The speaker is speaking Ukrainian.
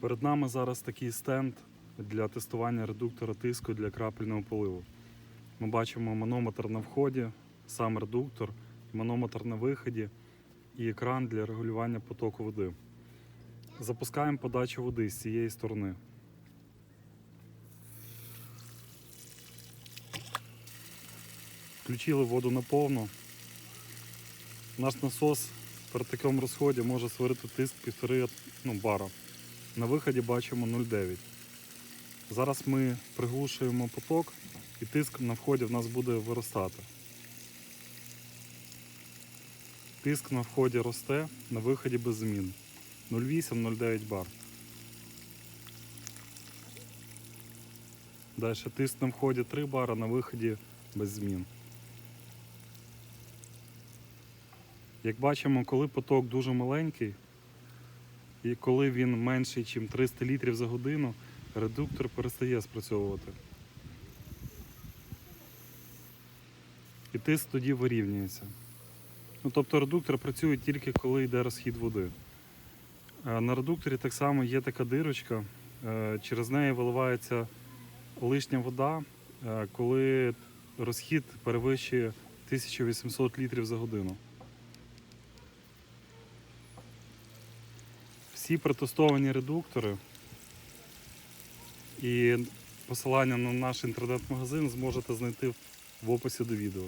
Перед нами зараз такий стенд для тестування редуктора тиску для крапельного поливу. Ми бачимо манометр на вході, сам редуктор, манометр на виході і екран для регулювання потоку води. Запускаємо подачу води з цієї сторони. Включили воду на повну. Наш насос при такому розході може створити тиск 1,5 ну, бара. На виході бачимо 0,9. Зараз ми приглушуємо поток і тиск на вході в нас буде виростати. Тиск на вході росте, на виході без змін. 0,8-0,9 бар. Далі тиск на вході 3 бара, на виході без змін. Як бачимо, коли поток дуже маленький, і коли він менший, ніж 300 літрів за годину, редуктор перестає спрацьовувати. І тиск тоді вирівнюється. Ну, тобто редуктор працює тільки коли йде розхід води. Е, На редукторі так само є така дирочка, е, через неї виливається лишня вода, е, коли розхід перевищує 1800 літрів за годину. Всі протестовані редуктори і посилання на наш інтернет-магазин зможете знайти в описі до відео.